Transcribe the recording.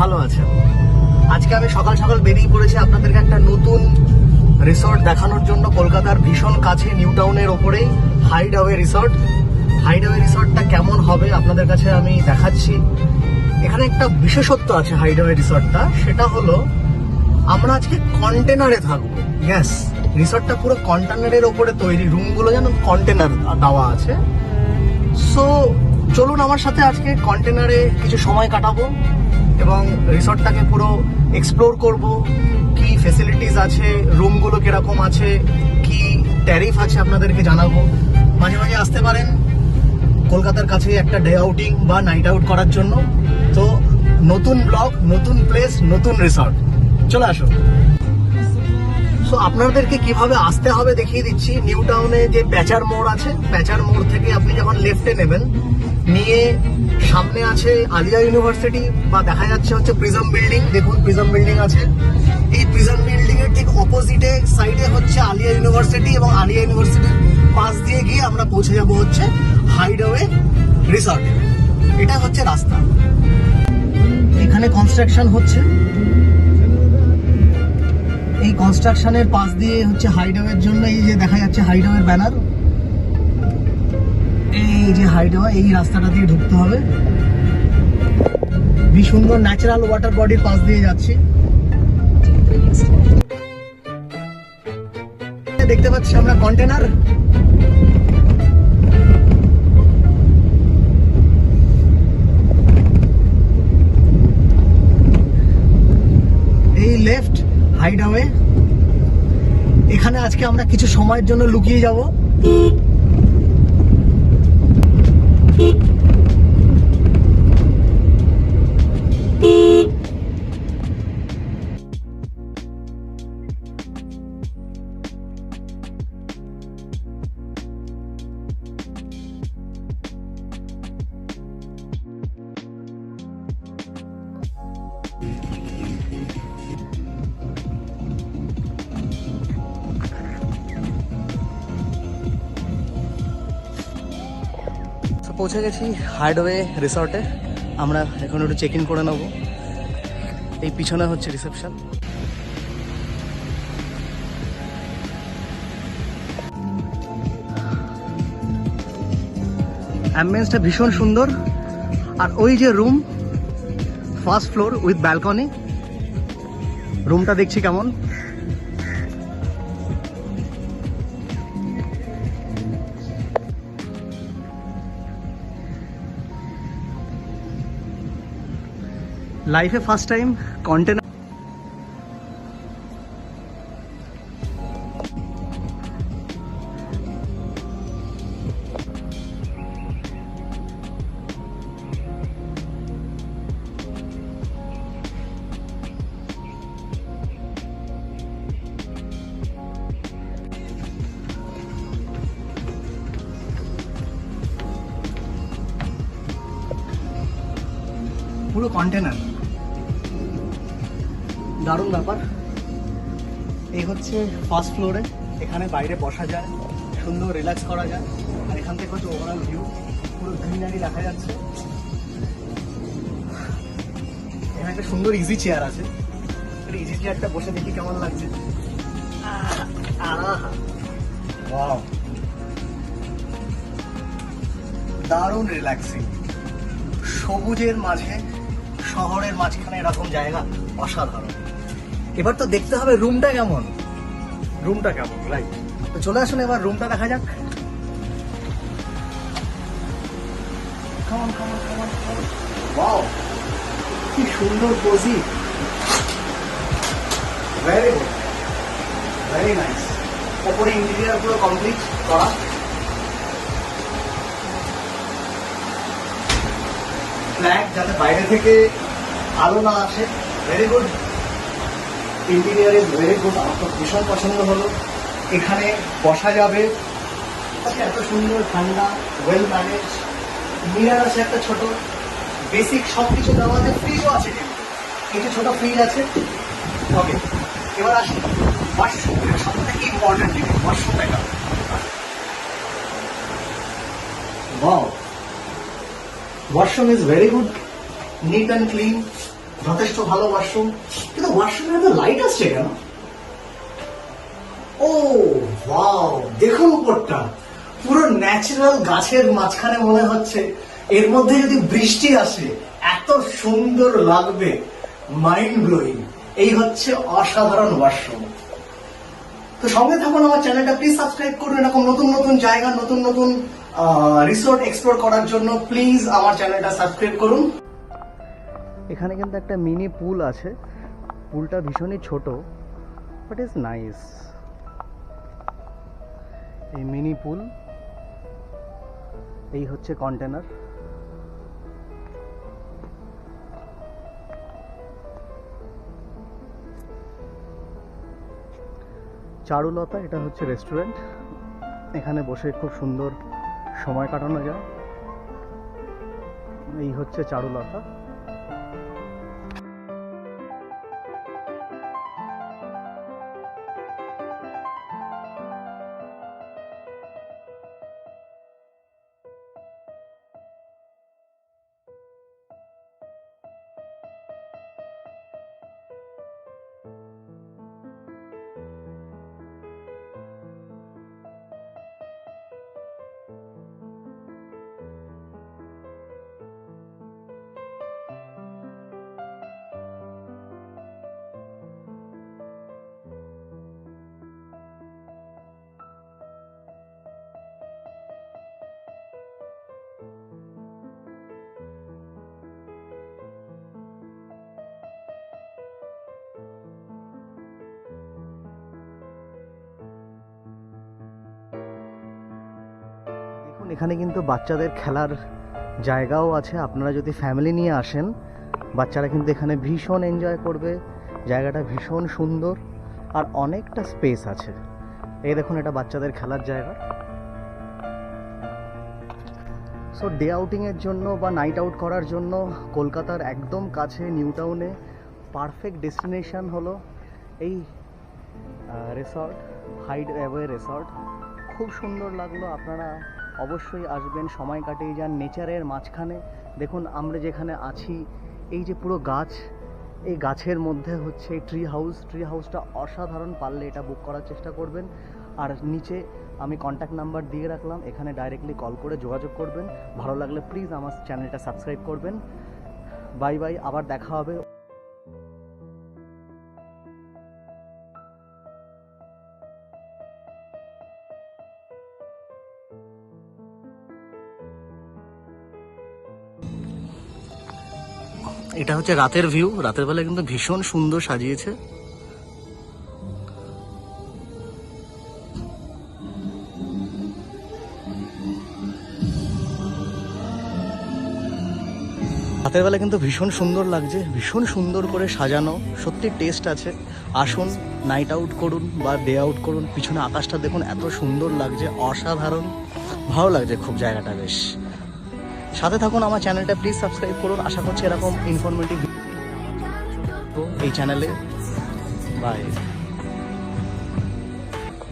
ভালো আছেন। আজকে আমি সকাল সকাল বেরিয়ে পড়েছি আপনাদেরকে একটা নতুন রিসর্ট দেখানোর জন্য কলকাতার ভীষণ কাছে নিউ টাউনের ওপরেই hideaway resort hideaway রিসর্টটা কেমন হবে আপনাদের কাছে আমি দেখাচ্ছি। এখানে একটা বিশেষত্ব আছে হাইড হাওয়ে রিসর্টটা সেটা হলো আমরা আজকে কন্টেনারে থাকব। ইয়েস রিসর্টটা পুরো কন্টেনারের ওপরে তৈরি। রুমগুলো যেন কন্টেনার দেওয়া আছে। সো চলুন আমার সাথে আজকে কন্টেনারে কিছু সময় কাটাবো। এবং রিসর্টটাকে পুরো এক্সপ্লোর করব। কি ফেসিলিটিস আছে? রুমগুলো কীরকম আছে? কি ট্যারিফ আছে আপনাদেরকে জানাব? মাঝে মাঝে আসতে পারেন কলকাতার কাছে একটা ডে আউটিং বা নাইট আউট করার জন্য। তো নতুন ব্লগ নতুন প্লেস নতুন রিসর্ট চলে আসুন। সো আপনাদেরকে কীভাবে আসতে হবে দেখিয়ে দিচ্ছি। নিউ টাউনে যে প্যাচার মোড় আছে প্যাচার মোড় থেকে আপনি যখন লেফটে নেবেন, নিয়ে সামনে আছে আলিয়া ইউনিভার্সিটি বা দেখা যাচ্ছে হচ্ছে প্রিজম বিল্ডিং দেখুন প্রিজম বিল্ডিং আছে। এই প্রিজম বিল্ডিং এর ঠিক অপোজিটে সাইডে হচ্ছে আলিয়া ইউনিভার্সিটি এবং আলিয়া ইউনিভার্সিটির পাশ দিয়ে গিয়ে আমরা পৌঁছে যাব হচ্ছে হাইডওয়ে রিসর্টে এটা হচ্ছে রাস্তা। এখানে কনস্ট্রাকশন হচ্ছে। এই কনস্ট্রাকশনের পাশ দিয়ে হচ্ছে হাইডওয়ের জন্য এই যে দেখা যাচ্ছে হাইডওয়ের ব্যানার এই যে হাইডওয়ে এই রাস্তাটা দিয়ে ঢুকতে হবে। ভীষণ সুন্দর ন্যাচারাল ওয়াটার বডির পাশ দিয়ে যাচ্ছি। দেখতে পাচ্ছি আমরা কন্টেনার এই লেফট হাইডওয়ে এখানে আজকে আমরা কিছু সময়ের জন্য লুকিয়ে যাব। পৌঁছে গেছি হার্ডওয়ে রিসর্টে। আমরা এখন একটু চেক ইন করে নেব। এই পিছনে হচ্ছে রিসেপশন। অ্যাম্বিয়েন্সটা ভীষণ সুন্দর। আর ওই যে room first floor with balcony রুমটা দেখছি কেমন? লাইফে ফার্স্ট টাইম কন্টেনার পুরো কন্টেনার দারুণ ব্যাপার। এই হচ্ছে ফার্স্ট ফ্লোরে এখানে বাইরে বসা যায়, সুন্দর রিল্যাক্স করা যায়। আর এখান থেকে হচ্ছে ওভারঅল ভিউ পুরো গ্রিনারি দেখা যাচ্ছে। এখানে একটা সুন্দর ইজি চেয়ার আছে। ইজি চেয়ারটা বসে দেখি কেমন লাগছে। দারুণ রিল্যাক্সিং সবুজের মাঝে, শহরের মাঝখানে এরকম জায়গা অসাধারণ। এবার তো দেখতে হবে রুমটা কেমন। রুমটা কেমন রাইট তো চলে আসুন এবার রুমটা দেখা যাক! কি সুন্দর cosy very good very nice ওপরে ইন্টেরিয়ার পুরো কমপ্লিট করা। ফ্ল্যাট যাতে বাইরে থেকে আলো না আসে। Very good interior is very good আমার তো ভীষণ পছন্দ হলো এখানে বসা যাবে এত সুন্দর ঠান্ডা ওয়েল ম্যানেজ মিরার আছে একটা ছোট বেসিক সব কিছু দেওয়া আছে ফ্রিজও আছে কিন্তু ছোট ফ্রিজ আছে ওকে এবার আসি ওয়াশরুম সব থেকে ইম্পর্টেন্ট জিনিস ওয়াশরুম এটা Wow. Washroom is very good, neat. যথেষ্ট ভালো ওয়াশরুম কিন্তু ওয়াশরুমে এত লাইট আসছে কেন? ও ওয়াও দেখুন উপরটা। পুরো ন্যাচারাল গাছের মাঝখানে মনে হচ্ছে। এর মধ্যে যদি বৃষ্টি আসে, এত সুন্দর লাগবে মাইন্ড ব্লোয়িং এই হচ্ছে অসাধারণ ওয়াশরুম তো সঙ্গে থাকুন আমার চ্যানেলটা প্লিজ সাবস্ক্রাইব করুন। এরকম নতুন নতুন জায়গা, নতুন নতুন রিসোর্ট এক্সপ্লোর করার জন্য প্লিজ আমার চ্যানেলটা সাবস্ক্রাইব করুন। এখানে কিন্তু একটা মিনি পুল আছে। পুলটা ভীষণই ছোট বাট ইজ নাইস এই মিনি পুল, এই হচ্ছে কন্টেনার চারুলতা, এটা হচ্ছে রেস্টুরেন্ট এখানে বসে খুব সুন্দর সময় কাটানো যায়। এই হচ্ছে চারুলতা। এখানে কিন্তু বাচ্চাদের খেলার জায়গাও আছে। আপনারা যদি ফ্যামিলি নিয়ে আসেন, বাচ্চারা কিন্তু এখানে ভীষণ এনজয় করবে। জায়গাটা ভীষণ সুন্দর আর অনেকটা স্পেস আছে। এই দেখুন, এটা বাচ্চাদের খেলার জায়গা। সো ডে আউটিংয়ের জন্য বা নাইট আউট করার জন্য কলকাতার একদম কাছে নিউ টাউনে পারফেক্ট ডেস্টিনেশন হলো এই রেসর্ট হাইড অ্যাওয়ে রিসর্ট খুব সুন্দর লাগল, আপনারা অবশ্যই আসবেন, সময় কাটিয়ে যান নেচারের মাঝখানে। দেখুন, আমরা যেখানে আছি, এই যে পুরো গাছ, এই গাছের মধ্যে হচ্ছে ট্রি হাউস ট্রি হাউসটা অসাধারণ, পারলে এটা বুক করার চেষ্টা করবেন। আর নিচে আমি কন্ট্যাক্ট নাম্বার দিয়ে রাখলাম, এখানে ডাইরেক্টলি কল করে যোগাযোগ করবেন। ভালো লাগলে প্লিজ আমার চ্যানেলটা সাবস্ক্রাইব করবেন। বাই বাই আবার দেখা হবে। এটা হচ্ছে রাতের ভিউ। রাতের বেলা কিন্তু ভীষণ সুন্দর সাজিয়েছে। রাতের বেলা কিন্তু ভীষণ সুন্দর লাগছে, ভীষণ সুন্দর করে সাজানো। সত্যি টেস্ট আছে। আসুন নাইট আউট করুন বা ডে আউট করুন। পিছনে আকাশটা দেখুন, এত সুন্দর লাগছে, অসাধারণ। ভালো লাগছে খুব জায়গাটা, বেশ। সাথে থাকুন আমার চ্যানেলটা প্লিজ সাবস্ক্রাইব করুন। আশা করছি এরকম ইনফরমেটিভ এই চ্যানেলে বাই